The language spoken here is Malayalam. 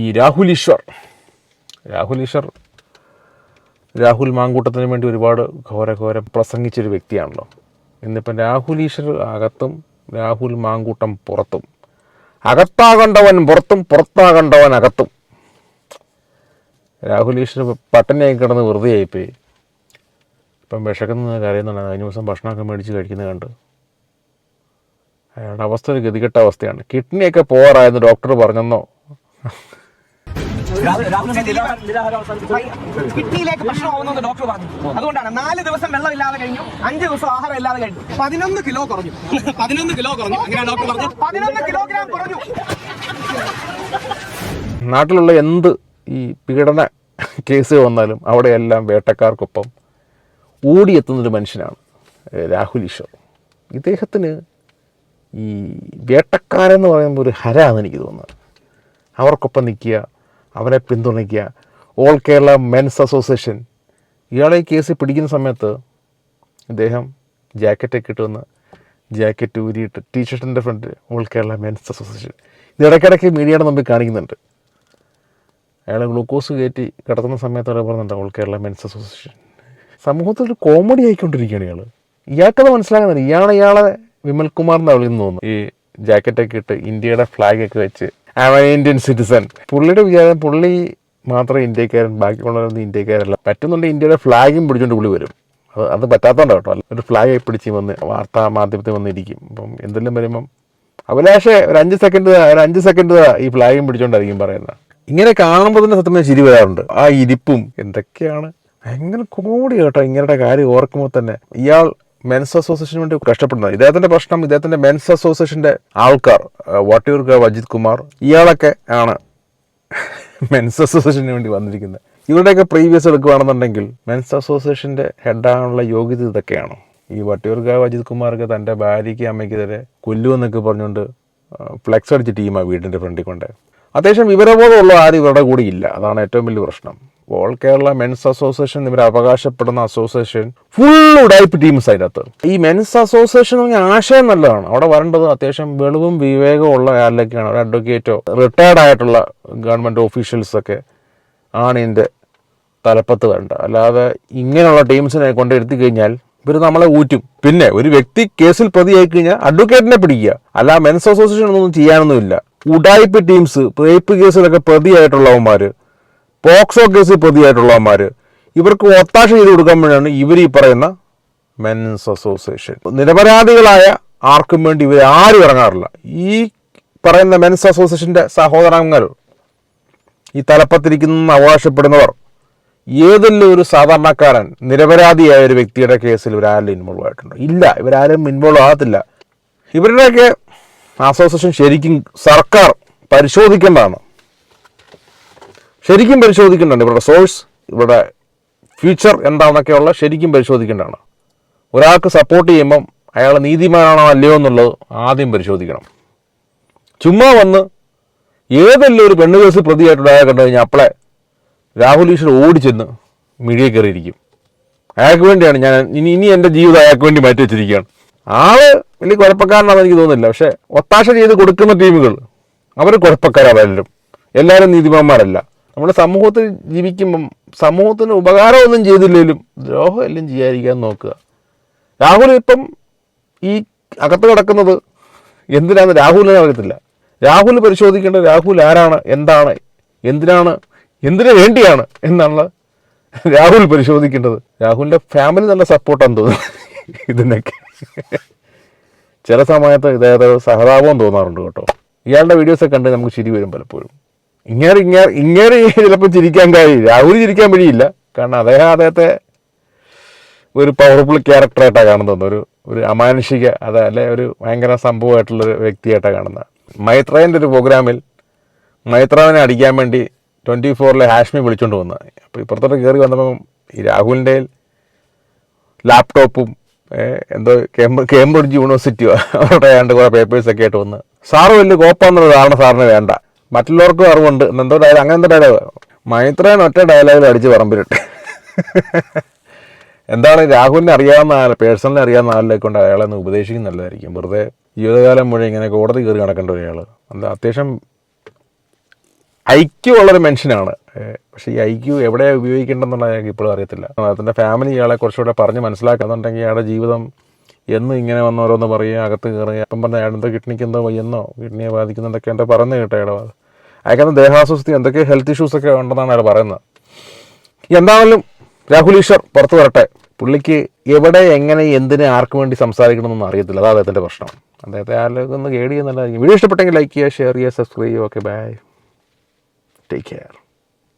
ഈ രാഹുൽ ഈശ്വർ. രാഹുൽ ഈശ്വർ രാഹുൽ മാങ്കൂട്ടത്തിന് വേണ്ടി ഒരുപാട് ഘോര ഘോരം പ്രസംഗിച്ചൊരു വ്യക്തിയാണല്ലോ. ഇന്നിപ്പം രാഹുൽ ഈശ്വർ അകത്തും രാഹുൽ മാങ്കൂട്ടം പുറത്തും. അകത്താകണ്ടവൻ പുറത്തും പുറത്താകണ്ടവൻ അകത്തും. രാഹുൽ ഈശ്വർ പട്ടണിയായി കിടന്ന് വെറുതെ ആയിപ്പോയി. ഇപ്പം വിശക്കുന്ന കരയുന്നുണ്ട് കഴിഞ്ഞ ദിവസം ഭക്ഷണമൊക്കെ മേടിച്ച് കഴിക്കുന്നത് കണ്ട്. അയാളുടെ അവസ്ഥ ഒരു ഗതികെട്ട അവസ്ഥയാണ്. കിഡ്നിയൊക്കെ പോറായെന്ന് ഡോക്ടർ പറഞ്ഞെന്നോ? കിഡ്നിയിലേക്ക് പ്രശ്നമാവുന്നെന്ന് ഡോക്ടർ പറഞ്ഞു. അതുകൊണ്ടാണ് നാല് ദിവസം വെള്ളം ഇല്ലാതെ കഴിഞ്ഞു അഞ്ച് ദിവസം ആഹാരം ഇല്ലാതെ കഴിഞ്ഞു. പതിനൊന്ന് കിലോ കുറഞ്ഞു. പതിനൊന്ന് കിലോ കുറഞ്ഞു. അങ്ങനെ ഡോക്ടർ പറഞ്ഞു? പതിനൊന്ന് കിലോഗ്രാം കുറഞ്ഞു. നാട്ടിലുള്ള എന്ത് ഈ പീഡന കേസ് വന്നാലും അവിടെയെല്ലാം വേട്ടക്കാർക്കൊപ്പം ഓടിയെത്തുന്നൊരു മനുഷ്യനാണ് രാഹുൽ ഈശ്വർ. ഇദ്ദേഹത്തിന് ഈ വേട്ടക്കാരെന്ന് പറയുമ്പോൾ ഒരു ഹരാന്ന് എനിക്ക് തോന്നുന്നത് അവർക്കൊപ്പം നിൽക്കുക അവരെ പിന്തുണയ്ക്കുക. ഓൾ കേരള മെൻസ് അസോസിയേഷൻ ഇയാളെ ഈ കേസ് പിടിക്കുന്ന സമയത്ത് ഇദ്ദേഹം ജാക്കറ്റൊക്കെ ഇട്ട് വന്ന് ജാക്കറ്റ് ഊരിയിട്ട് ടീഷർട്ടിന്റെ front all Kerala men's association ഇത് ഇടയ്ക്കിടയ്ക്ക് മീഡിയയുടെ മുമ്പിൽ കാണിക്കുന്നുണ്ട്. അയാൾ ഗ്ലൂക്കോസ് കയറ്റി കിടത്തുന്ന സമയത്ത് അയാൾ പറഞ്ഞിട്ടുണ്ട് ഓൾ കേരള മെൻസ് അസോസിയേഷൻ സമൂഹത്തിൽ ഒരു കോമഡി ആയിക്കൊണ്ടിരിക്കുകയാണ് ഇയാൾ ഇയാൾക്കത് മനസ്സിലാകുന്നില്ല. ഇയാളെ ഇയാളെ വിമൽ കുമാറിന്റെ എന്നാണ് വിളിക്കുന്നു തോന്നുന്നു. ഈ ജാക്കറ്റൊക്കെ ഇട്ട് ഇന്ത്യയുടെ ഫ്ലാഗ് ഒക്കെ വെച്ച് ഇന്ത്യൻ സിറ്റിസൺ പുള്ളിയുടെ വിചാരം പുള്ളി മാത്രം ഇന്ത്യക്കാരൻ ബാക്കിയുള്ളവരൊന്നും ഇന്ത്യക്കാരല്ല. പറ്റുന്നുണ്ടെങ്കിൽ ഇന്ത്യയുടെ ഫ്ലാഗും പിടിച്ചുകൊണ്ട് പുള്ളി വരും. അത് അത് പറ്റാത്തതുകൊണ്ട് കേട്ടോ. ഒരു ഫ്ലാഗ് പിടിച്ച് വന്ന് വാർത്താ മാധ്യമത്തിൽ വന്നിരിക്കും. അപ്പം എന്തെല്ലാം വരുമ്പം അഭിലാഷേ ഒരു അഞ്ച് സെക്കൻഡ് ഒരു അഞ്ച് സെക്കൻഡ് ഈ ഫ്ലാഗും പിടിച്ചുകൊണ്ടായിരിക്കും പറയുന്നത്. ഇങ്ങനെ കാണുമ്പോൾ തന്നെ സത്യം ചിരി വരാറുണ്ട്. ആ ഇരിപ്പും എന്തൊക്കെയാണ്? ഭയങ്കര കോമഡി കേട്ടോ ഇങ്ങനത്തെ കാര്യം ഓർക്കുമ്പോൾ തന്നെ. ഇയാൾ മെൻസ് അസോസിയേഷന് വേണ്ടി കഷ്ടപ്പെടുന്നത് ഇദ്ദേഹത്തിന്റെ പ്രശ്നം ഇദ്ദേഹത്തിന്റെ മെൻസ് അസോസിയേഷന്റെ ആൾക്കാർ വാട്ടിയൂർ അജിത് കുമാർ ഇയാളൊക്കെ ആണ് മെൻസ് അസോസിയേഷന് വേണ്ടി വന്നിരിക്കുന്നത് ഇവരുടെയൊക്കെ പ്രീവിയസ് എടുക്കുകയാണെന്നുണ്ടെങ്കിൽ മെൻസ് അസോസിയേഷന്റെ ഹെഡാകാനുള്ള യോഗ്യത ഇതൊക്കെയാണ്. ഈ വട്ടിയൂർക്കാവ് അജിത് കുമാർക്ക് തന്റെ ഭാര്യയ്ക്ക് അമ്മയ്ക്കെതിരെ കൊല്ലുമെന്നൊക്കെ പറഞ്ഞുകൊണ്ട് ഫ്ലെക്സ് അടിച്ച ടീമാണ് വീടിന്റെ ഫ്രണ്ടിൽ കൊണ്ട്. അത്യാവശ്യം വിവരബോധമുള്ള ആരും ഇവരുടെ കൂടെ ഇല്ല. അതാണ് ഏറ്റവും വലിയ പ്രശ്നം. ഓൾ കേരള മെൻസ് അസോസിയേഷൻ ഇവർ അവകാശപ്പെടുന്ന അസോസിയേഷൻ ഫുൾ ഉടായ്പ് ടീംസ് അതിനകത്ത്. ഈ മെൻസ് അസോസിയേഷൻ എന്ന് ആശയം നല്ലതാണ്. അവിടെ വരേണ്ടത് അത്യാവശ്യം വെളിവും വിവേകവും ഉള്ള ആരിലൊക്കെയാണ് ഒരു അഡ്വക്കേറ്റോ റിട്ടയർഡ് ആയിട്ടുള്ള ഗവൺമെന്റ് ഓഫീഷ്യൽസ് ഒക്കെ ആണ് ഇതിന്റെ തലപ്പത്ത് വേണ്ട അല്ലാതെ ഇങ്ങനെയുള്ള ടീംസിനെ കൊണ്ടിരുത്തി കഴിഞ്ഞാൽ ഇവർ നമ്മളെ ഊറ്റും. പിന്നെ ഒരു വ്യക്തി കേസിൽ പ്രതിയായി കഴിഞ്ഞാൽ അഡ്വക്കേറ്റിനെ പിടിക്കുക. അല്ല മെൻസ് അസോസിയേഷൻ ഒന്നും ചെയ്യാനൊന്നുമില്ല. ഉടായ്പ ടീംസ് റേപ്പ് കേസിലൊക്കെ പ്രതിയായിട്ടുള്ളവന്മാർ പോക്സോ കേസിൽ പ്രതിയായിട്ടുള്ളവന്മാർ ഇവർക്ക് ഒത്താശ ചെയ്ത് കൊടുക്കാൻ വേണ്ടിയാണ് ഇവർ ഈ പറയുന്ന മെൻസ് അസോസിയേഷൻ നിരപരാധികളായ ആർക്കും വേണ്ടി ഇവർ ആരും ഇറങ്ങാറില്ല. ഈ പറയുന്ന മെൻസ് അസോസിയേഷന്റെ സഹോദരങ്ങൾ ഈ തലപ്പത്തിരിക്കുന്ന അവകാശപ്പെടുന്നവർ ഏതെങ്കിലും ഒരു സാധാരണക്കാരൻ നിരപരാധിയായ ഒരു വ്യക്തിയുടെ കേസിൽ ഇവരാരും ഇൻവോൾവ് ആയിട്ടുണ്ട്? ഇല്ല ഇവരാരും ഇൻവോൾവ് ആകത്തില്ല. ഇവരുടെയൊക്കെ അസോസിയേഷൻ ശരിക്കും സർക്കാർ പരിശോധിക്കേണ്ടതാണ്. ശരിക്കും പരിശോധിക്കേണ്ടതാണ്. ഇവരുടെ സോഴ്സ് ഇവരുടെ ഫ്യൂച്ചർ എന്താണെന്നൊക്കെയുള്ള ശരിക്കും പരിശോധിക്കേണ്ടതാണ്. ഒരാൾക്ക് സപ്പോർട്ട് ചെയ്യുമ്പം അയാൾ നീതിമാനാണോ അല്ലയോ എന്നുള്ളത് ആദ്യം പരിശോധിക്കണം. ചുമ്മാ വന്ന് ഏതെല്ലാം ഒരു പെണ്ണ് കേസ് പ്രതിയായിട്ടുള്ള കണ്ടു കഴിഞ്ഞാൽ അപ്പളെ രാഹുൽ ഈശ്വർ ഓടിച്ചെന്ന് മിഴിയെ കയറിയിരിക്കും. അയാൾക്ക് വേണ്ടിയാണ് ഞാൻ ഇനി ഇനി എന്റെ ജീവിതം അയാൾക്ക് വേണ്ടി മാറ്റി വെച്ചിരിക്കുകയാണ്. ആൾ വലിയ കുഴപ്പക്കാരനാണെന്ന് എനിക്ക് തോന്നുന്നില്ല. പക്ഷേ ഒത്താശ ചെയ്ത് കൊടുക്കുന്ന ടീമുകൾ അവർ കുഴപ്പക്കാരാണ് പലരും. എല്ലാവരും നീതിമാന്മാരല്ല. നമ്മുടെ സമൂഹത്തിൽ ജീവിക്കുമ്പം സമൂഹത്തിന് ഉപകാരമൊന്നും ചെയ്തില്ലെങ്കിലും ദ്രോഹം എല്ലാം ചെയ്യാതിരിക്കാൻ നോക്കുക. രാഹുൽ ഇപ്പം ഈ അകത്ത് കിടക്കുന്നത് എന്തിനാന്ന് രാഹുലിനെ അറിയത്തില്ല. രാഹുൽ പരിശോധിക്കേണ്ട രാഹുൽ ആരാണ് എന്താണ് എന്തിനാണ് എന്തിനു വേണ്ടിയാണ് എന്നുള്ള രാഹുൽ പരിശോധിക്കേണ്ടത്. രാഹുലിന്റെ ഫാമിലി നല്ല സപ്പോർട്ടാന്ന് തോന്നുന്നു ഇതിനൊക്കെ. ചില സമയത്ത് ഇതേതൊരു സഹതാപവും തോന്നാറുണ്ട് കേട്ടോ. ഇയാളുടെ വീഡിയോസൊക്കെ കണ്ട് നമുക്ക് ചിരി വരും പലപ്പോഴും. ഇങ്ങനെ ഇങ്ങനെ ഇങ്ങേറി ചിലപ്പോൾ ചിരിക്കാൻ കഴിയില്ല. അവർ ചിരിക്കാൻ വഴിയില്ല. കാരണം അദ്ദേഹം അദ്ദേഹത്തെ ഒരു പവർഫുൾ ക്യാരക്ടറായിട്ടാണ് കാണുന്നത്. ഒരു ഒരു അമാനുഷിക അത് അല്ലെ ഒരു ഭയങ്കര സംഭവമായിട്ടുള്ളൊരു വ്യക്തിയായിട്ടാണ് കാണുന്നത്. മൈത്രേന്റെ ഒരു പ്രോഗ്രാമിൽ മൈത്രാവിനെ അടിക്കാൻ വേണ്ടി ട്വന്റി ഫോറിലെ ഹാഷ്മി വിളിച്ചുകൊണ്ട് വന്നത് അപ്പോൾ ഇപ്പുറത്തോട്ട് കയറി വന്നപ്പം ഈ രാഹുലിന്റെ ലാപ്ടോപ്പും എന്തോ കേംബ്രിഡ്ജ് യൂണിവേഴ്സിറ്റിയോ അവരുടെ ഏതാണ്ട് കുറേ പേപ്പേഴ്സൊക്കെ ആയിട്ട് വന്ന്. സാറ് വലിയ കോപ്പാന്നുള്ള ധാരണ സാറിന് വേണ്ട. മറ്റുള്ളവർക്കും അറിവുണ്ട്. എന്തോ ഡയലോഗ് അങ്ങനെ എന്തോ ഡയലോഗ് മൈത്രേൻ ഒറ്റ ഡയലോഗിൽ അടിച്ച് പറമ്പിലിട്ട്. എന്താണ് രാഹുലിനെ അറിയാവുന്ന ആൾ പേഴ്സണലി അറിയാവുന്ന ആളിനെ കൊണ്ട് അയാളെ ഒന്ന് ഉപദേശിക്കുന്നതായിരിക്കും വെറുതെ ജീവിതകാലം മുഴുവൻ ഇങ്ങനെ കോടതി കയറി നടക്കേണ്ട ഒരാൾ എന്താ അത്യാവശ്യം ഐക്യു ഉള്ളൊരു മനുഷ്യനാണ്. പക്ഷേ ഈ ഐക്യു എവിടെ ഉപയോഗിക്കേണ്ടെന്നുള്ള ഞങ്ങൾക്ക് ഇപ്പോഴും അറിയത്തില്ല. അതിന്റെ ഫാമിലി ഇയാളെ കുറച്ചുകൂടെ പറഞ്ഞ് മനസ്സിലാക്കുന്നുണ്ടെങ്കിൽ അയാളുടെ ജീവിതം എന്ന് ഇങ്ങനെ വന്ന് ഓരോന്ന് പറയുക അകത്ത് കയറുക അപ്പം പറഞ്ഞ അയാളെന്തോ കിഡ്നിക്ക് എന്തോ വയ്യെന്നോ കിഡ്നിയെ ബാധിക്കുന്നുണ്ടൊക്കെ എന്റെ പറഞ്ഞു കേട്ടോ അയാളെ അയാൾക്കന്ന് ദേഹാസ്വസ്ഥി എന്തൊക്കെ ഹെൽത്ത് ഇഷ്യൂസ് ഒക്കെ ഉണ്ടെന്നാണ് അയാൾ പറയുന്നത്. എന്താണെങ്കിലും രാഹുൽ ഈശ്വർ പുറത്തു വരട്ടെ. പുള്ളിക്ക് എവിടെ എങ്ങനെ എന്തിന് ആർക്ക് വേണ്ടി സംസാരിക്കണമെന്നൊന്നും അറിയത്തില്ല. അതാ അദ്ദേഹത്തിന്റെ പ്രശ്നം. അദ്ദേഹത്തെ ആരെങ്കിലും ഒന്ന് ഗൈഡ് വീഡിയോ ഇഷ്ടപ്പെട്ടെങ്കിൽ ലൈക്ക് ചെയ്യുക ഷെയർ ചെയ്യുക സബ്സ്ക്രൈബ് ചെയ്യുക. Okay bye take care